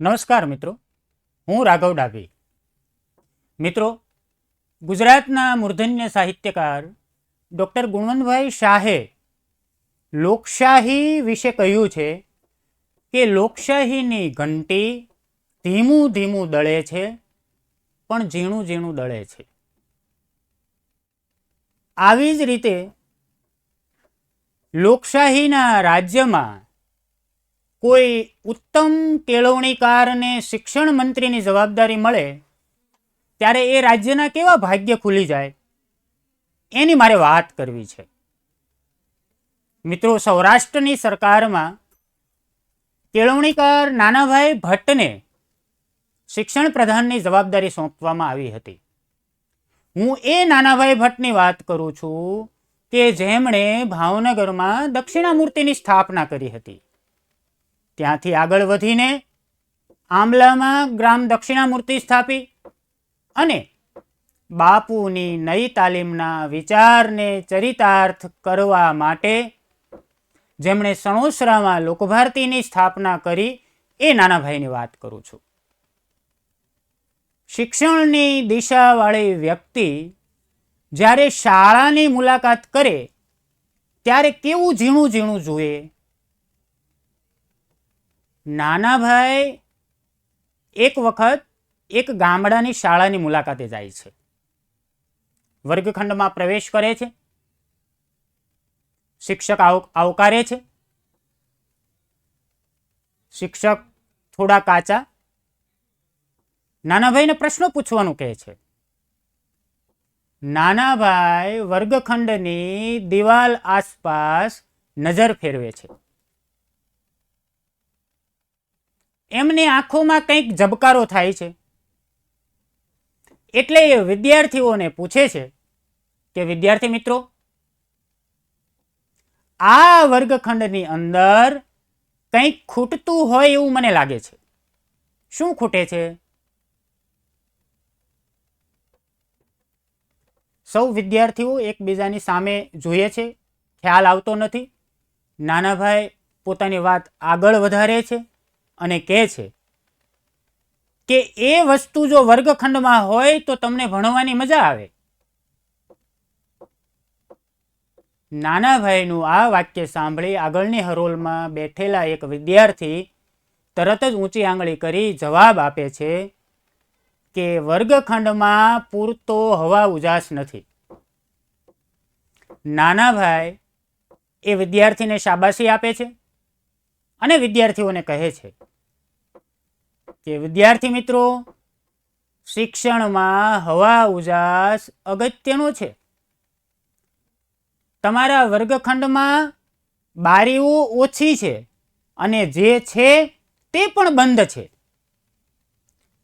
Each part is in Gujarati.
નમસ્કાર મિત્રો, હું રાઘવ ડાભી. મિત્રો, ગુજરાતના મૂર્ધન્ય સાહિત્યકાર ડૉક્ટર ગુણવંતભાઈ શાહે લોકશાહી વિશે કહ્યું છે કે લોકશાહીની ઘંટી ધીમું ધીમું દળે છે, પણ ઝીણું ઝીણું દળે છે. આવી જ રીતે લોકશાહીના રાજ્યમાં કોઈ ઉત્તમ કેળવણીકારને શિક્ષણ મંત્રીની જવાબદારી મળે, ત્યારે એ રાજ્યના કેવા ભાગ્ય ખુલી જાય, એની મારે વાત કરવી છે. મિત્રો, સૌરાષ્ટ્રની સરકારમાં કેળવણીકાર નાનાભાઈ ભટ્ટને શિક્ષણ પ્રધાનની જવાબદારી સોંપવામાં આવી હતી. હું એ નાનાભાઈ ભટ્ટની વાત કરું છું કે જેમણે ભાવનગરમાં દક્ષિણામૂર્તિની સ્થાપના કરી હતી. ત્યાંથી આગળ વધીને આંબલામાં ગ્રામ દક્ષિણામૂર્તિ સ્થાપી અને બાપુની નઈ તાલીમના વિચારને ચરિતાર્થ કરવા માટે જેમણે સણોસરામાં લોકભારતીની સ્થાપના કરી એ નાનાભાઈની વાત કરું છું. શિક્ષણની દિશાવાળી વ્યક્તિ જ્યારે શાળાની મુલાકાત કરે ત્યારે કેવું ઝીણું ઝીણું જુએ નાનાભાઈ એક વખત એક ગામડાની શાળાની મુલાકાતે જાય છે. વર્ગખંડમાં પ્રવેશ કરે છે. શિક્ષક આવકારે છે. શિક્ષક થોડા કાચા. નાનાભાઈને પ્રશ્નો પૂછવાનું કહે છે. નાનાભાઈ વર્ગખંડની દિવાલ આસપાસ નજર ફેરવે છે. એમની આંખોમાં કંઈક ઝબકારો થાય છે. એટલે એ વિદ્યાર્થીઓને પૂછે છે કે, વિદ્યાર્થી મિત્રો, આ વર્ગખંડની અંદર કંઈક ખૂટતું હોય એવું મને લાગે છે. શું ખૂટે છે? સૌ વિદ્યાર્થીઓ એકબીજાની સામે જોઈએ છે. ખ્યાલ આવતો નથી. નાનાભાઈ પોતાની વાત આગળ વધારે છે. અને કહે છે કે એ વસ્તુ જો વર્ગખંડમાં હોય તો તમને ભણવાની મજા આવે. નાના ભાઈનું આ વાક્ય સાંભળી આગળની હરોલમાં બેઠેલા એક વિદ્યાર્થી તરત જ ઊંચી આંગળી કરી જવાબ આપે છે કે વર્ગખંડમાં પૂરતો હવા ઉજાસ નથી. નાના ભાઈ એ વિદ્યાર્થીને શાબાશી આપે છે. અને વિદ્યાર્થીઓને કહે છે કે, વિદ્યાર્થી મિત્રો, શિક્ષણમાં હવા ઉજાસ અગત્યનો છે. તમારા વર્ગખંડમાં બારીઓ ઓછી છે અને જે છે તે પણ બંધ છે.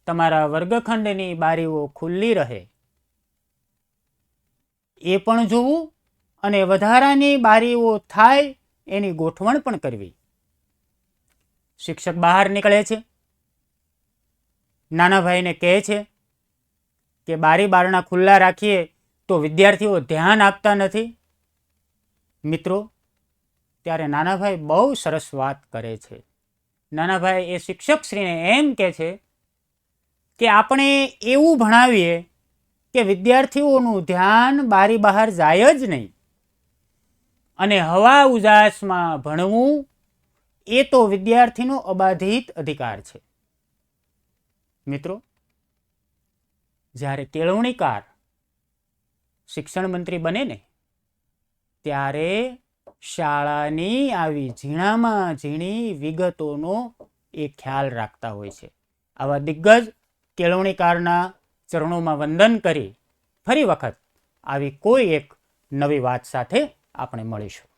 તમારા વર્ગખંડની બારીઓ ખુલ્લી રહે. એ પણ જોવું અને વધારાની બારીઓ થાય એની ગોઠવણ પણ કરવી. શિક્ષક બહાર નીકળે છે? નાના ભાઈને કહે છે કે બારી બારણા ખુલ્લા રાખીએ તો વિદ્યાર્થીઓ ધ્યાન આપતા નથી. મિત્રો, ત્યારે નાનાભાઈ બહુ સરસ વાત કરે છે. નાનાભાઈ એ શિક્ષકશ્રીને એમ કહે છે કે આપણે એવું ભણાવીએ કે વિદ્યાર્થીઓનું ધ્યાન બારી બહાર જાય જ નહીં. અને હવા ઉજાસમાં ભણવું એ તો વિદ્યાર્થીનો અબાધિત અધિકાર છે. મિત્રો, જ્યારે કેળવણીકાર શિક્ષણ મંત્રી બને ને, ત્યારે શાળાની આવી ઝીણામાં ઝીણી વિગતોનો એ ખ્યાલ રાખતા હોય છે. આવા દિગ્ગજ કેળવણીકારના ચરણોમાં વંદન કરી ફરી વખત આવી કોઈ એક નવી વાત સાથે આપણે મળીશું.